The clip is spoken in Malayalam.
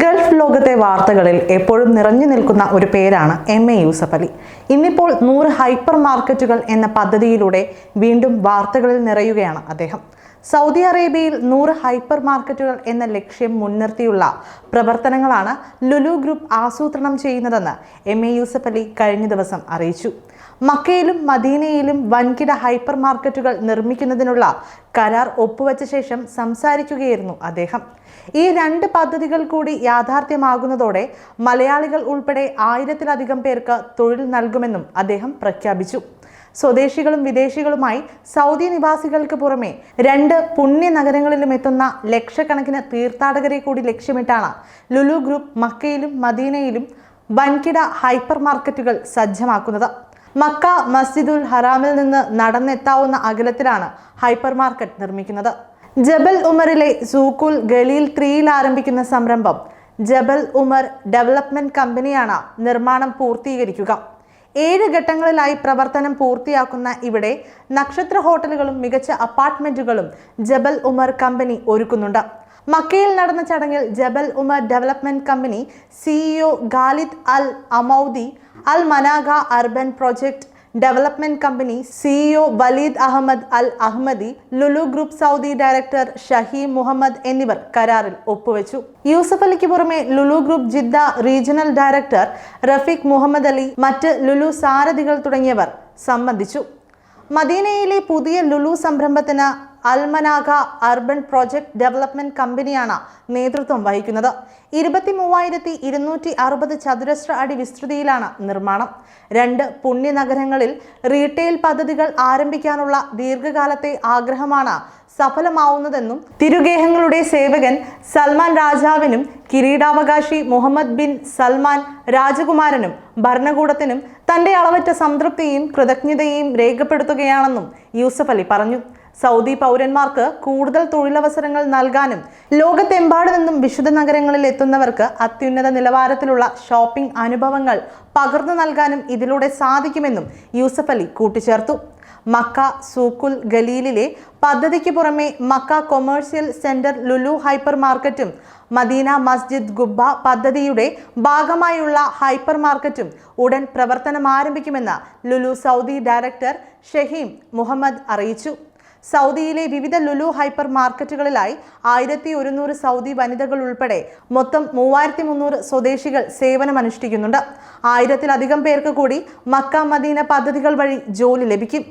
ഗൾഫ് ലോകത്തെ വാർത്തകളിൽ എപ്പോഴും നിറഞ്ഞു നിൽക്കുന്ന ഒരു പേരാണ് എം എ യൂസഫ് അലി. ഇന്നിപ്പോൾ നൂറ് ഹൈപ്പർ മാർക്കറ്റുകൾ എന്ന പദ്ധതിയിലൂടെ വീണ്ടും വാർത്തകളിൽ നിറയുകയാണ് അദ്ദേഹം. സൗദി അറേബ്യയിൽ നൂറ് ഹൈപ്പർ മാർക്കറ്റുകൾ എന്ന ലക്ഷ്യം മുൻനിർത്തിയുള്ള പ്രവർത്തനങ്ങളാണ് ലുലു ഗ്രൂപ്പ് ആസൂത്രണം ചെയ്യുന്നതെന്ന് എം എ യൂസഫ് അലി കഴിഞ്ഞ ദിവസം അറിയിച്ചു. മക്കയിലും മദീനയിലും വൻകിട ഹൈപ്പർ മാർക്കറ്റുകൾ നിർമ്മിക്കുന്നതിനുള്ള കരാർ ഒപ്പുവെച്ച ശേഷം സംസാരിക്കുകയായിരുന്നു അദ്ദേഹം. ഈ രണ്ട് പദ്ധതികൾ കൂടി യാഥാർത്ഥ്യമാകുന്നതോടെ മലയാളികൾ ഉൾപ്പെടെ ആയിരത്തിലധികം പേർക്ക് തൊഴിൽ നൽകുമെന്നും അദ്ദേഹം പ്രഖ്യാപിച്ചു. സ്വദേശികളും വിദേശികളുമായി സൗദി നിവാസികൾക്ക് പുറമെ രണ്ട് പുണ്യ നഗരങ്ങളിലും എത്തുന്ന ലക്ഷക്കണക്കിന് തീർത്ഥാടകരെ കൂടി ലക്ഷ്യമിട്ടാണ് ലുലു ഗ്രൂപ്പ് മക്കയിലും മദീനയിലും വൻകിട ഹൈപ്പർ മാർക്കറ്റുകൾ സജ്ജമാക്കുന്നത്. മക്ക മസ്ജിദുൽ ഹറാമിൽ നിന്ന് നടന്നെത്താവുന്ന അകലത്തിലാണ് ഹൈപ്പർ മാർക്കറ്റ് നിർമ്മിക്കുന്നത്. ജബൽ ഉമറിലെ സൂക്കുൽ ഗലീൽ ത്രീയിൽ ആരംഭിക്കുന്ന സംരംഭം ജബൽ ഉമർ ഡെവലപ്മെന്റ് കമ്പനിയാണ് നിർമ്മാണം പൂർത്തീകരിക്കുക. ഏഴ് ഘട്ടങ്ങളിലായി പ്രവർത്തനം പൂർത്തിയാക്കുന്ന ഇവിടെ നക്ഷത്ര ഹോട്ടലുകളും മികച്ച അപ്പാർട്ട്മെന്റുകളും ജബൽ ഉമർ കമ്പനി ഒരുക്കുന്നുണ്ട്. മക്കയിൽ നടന്ന ചടങ്ങിൽ Jabal Omar development company CEO Khalid Al Amoudi Al Manakha urban project development company CEO Waleed Ahmed Al Ahmadi Lulu group Saudi director Shaheem Muhammad എന്നിവർ കരാറിൽ ഒപ്പുവെച്ചു. യൂസഫ് അലിക്ക് പുറമെ Lulu group Jeddah regional director Rafeeq Muhammad Ali മറ്റ് ലുലു സാരഥികൾ തുടങ്ങിയവർ സംബന്ധിച്ചു. മദീനയിലെ പുതിയ ലുലു സംരംഭത്തിന് അൽമനാഗ അർബൻ പ്രോജക്ട് ഡെവലപ്മെന്റ് കമ്പനിയാണ് നേതൃത്വം വഹിക്കുന്നത്. ഇരുപത്തി മൂവായിരത്തി ഇരുന്നൂറ്റി അറുപത് ചതുരശ്ര അടി വിസ്തൃതിയിലാണ് നിർമ്മാണം. രണ്ട് പുണ്യനഗരങ്ങളിൽ റീറ്റെയിൽ പദ്ധതികൾ ആരംഭിക്കാനുള്ള ദീർഘകാലത്തെ ആഗ്രഹമാണ് സഫലമാവുന്നതെന്നും തിരുഗേഹങ്ങളുടെ സേവകൻ സൽമാൻ രാജാവിനും കിരീടാവകാശി മുഹമ്മദ് ബിൻ സൽമാൻ രാജകുമാരനും ഭരണകൂടത്തിനും തന്റെ അളവറ്റ സംതൃപ്തിയും കൃതജ്ഞതയും രേഖപ്പെടുത്തുകയാണെന്നും യൂസഫ് അലി പറഞ്ഞു. സൗദി പൗരന്മാർക്ക് കൂടുതൽ തൊഴിലവസരങ്ങൾ നൽകാനും ലോകത്തെമ്പാടു നിന്നും വിശുദ്ധ നഗരങ്ങളിൽ എത്തുന്നവർക്ക് അത്യുന്നത നിലവാരത്തിലുള്ള ഷോപ്പിംഗ് അനുഭവങ്ങൾ പകർന്നു നൽകാനും ഇതിലൂടെ സാധിക്കുമെന്നും യൂസഫ് അലി കൂട്ടിച്ചേർത്തു. മക്ക സൂക്കുൽ ഗലീലിലെ പദ്ധതിക്ക് പുറമെ Mecca commercial centre Lulu hyper മാർക്കറ്റും മദീന മസ്ജിദ് ഗുബ്ബ പദ്ധതിയുടെ ഭാഗമായുള്ള ഹൈപ്പർ മാർക്കറ്റും ഉടൻ പ്രവർത്തനം ആരംഭിക്കുമെന്ന് ലുലു സൗദി ഡയറക്ടർ ഷഹീം മുഹമ്മദ് അറിയിച്ചു. സൗദിയിലെ വിവിധ ലുലു ഹൈപ്പർ മാർക്കറ്റുകളിലായി ആയിരത്തി ഒരുന്നൂറ് സൗദി വനിതകൾ ഉൾപ്പെടെ മൊത്തം മൂവായിരത്തി മുന്നൂറ് സ്വദേശികൾ സേവനമനുഷ്ഠിക്കുന്നുണ്ട്. ആയിരത്തിലധികം പേർക്ക് കൂടി മക്ക മദീന പദ്ധതികൾ വഴി ജോലി ലഭിക്കും.